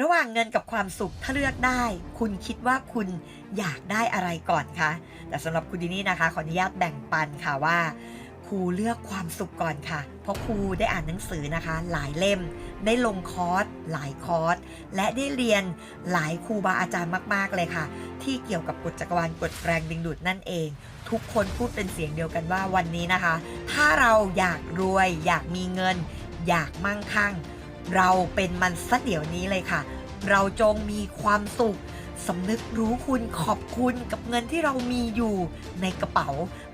ระหว่างเงินกับความสุขถ้าเลือกได้ คุณคิดว่าคุณอยากได้อะไรก่อนคะแต่สำหรับคุณดินี่นะคะ ขออนุญาตแบ่งปันค่ะว่าครูเลือกความสุขก่อนค่ะ เพราะครูได้อ่านหนังสือนะคะ หลายเล่ม ได้ลงคอร์สหลายคอร์สและได้เรียนหลายครูบาอาจารย์มาก ๆ เลยค่ะ ที่เกี่ยวกับกฎจักรวาลกฎแรงดึงดูดนั่นเอง ทุกคนพูดเป็นเสียงเดียวกันว่าวันนี้นะคะ ถ้าเราอยากรวย อยากมีเงิน อยากมั่งคั่ง เราเป็นมันสัเดี๋ยวนี้เลยค่ะ เราจงมีความสุขสำนึกรู้คุณขอบคุณกับเงินที่เรามีอยู่ในกระเป๋า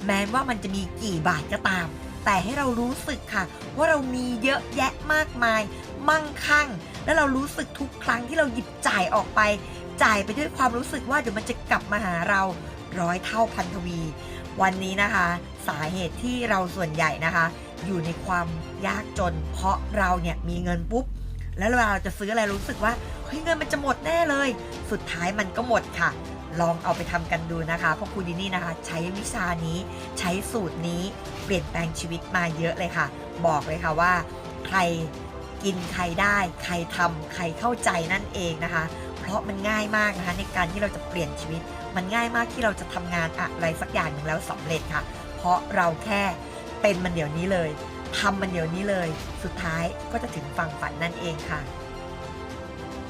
แม้ว่ามันจะมีกี่บาทก็ตาม แต่ให้เรารู้สึกค่ะ ว่าเรามีเยอะแยะมากมาย มั่งคั่ง และเรารู้สึกทุกครั้งที่เราหยิบจ่ายออกไป จ่ายไปด้วยความรู้สึกว่าเดี๋ยวมันจะกลับมาหาเราร้อยเท่าพันทวี วันนี้นะคะ สาเหตุที่เราส่วนใหญ่นะคะ อยู่ในความยากจน เพราะเราเนี่ยมีเงินปุ๊บ แล้วเวลาเราจะซื้ออะไรรู้สึกว่าเฮ้ยเงินมันจะหมดแน่เลย สุดท้ายมันก็หมดค่ะ ลองเอาไปทำกันดูนะคะเพราะครูดินี่นะคะ ใช้วิชานี้ใช้สูตรนี้เปลี่ยนแปลงชีวิตมาเยอะเลยค่ะ บอกเลยค่ะว่า ใครกินใครได้ ใครทำใครเข้าใจนั่นเองนะคะ เพราะมันง่ายมากนะคะในการที่เราจะเปลี่ยนชีวิต มันง่ายมากที่เราจะทำงานอะไรสักอย่างหนึ่งแล้วสำเร็จค่ะ เพราะเราแค่ เป็นมันเดี๋ยวนี้เลยทำมันเดี๋ยวนี้เลย สุดท้ายก็จะถึงฝั่งฝันนั่นเองค่ะ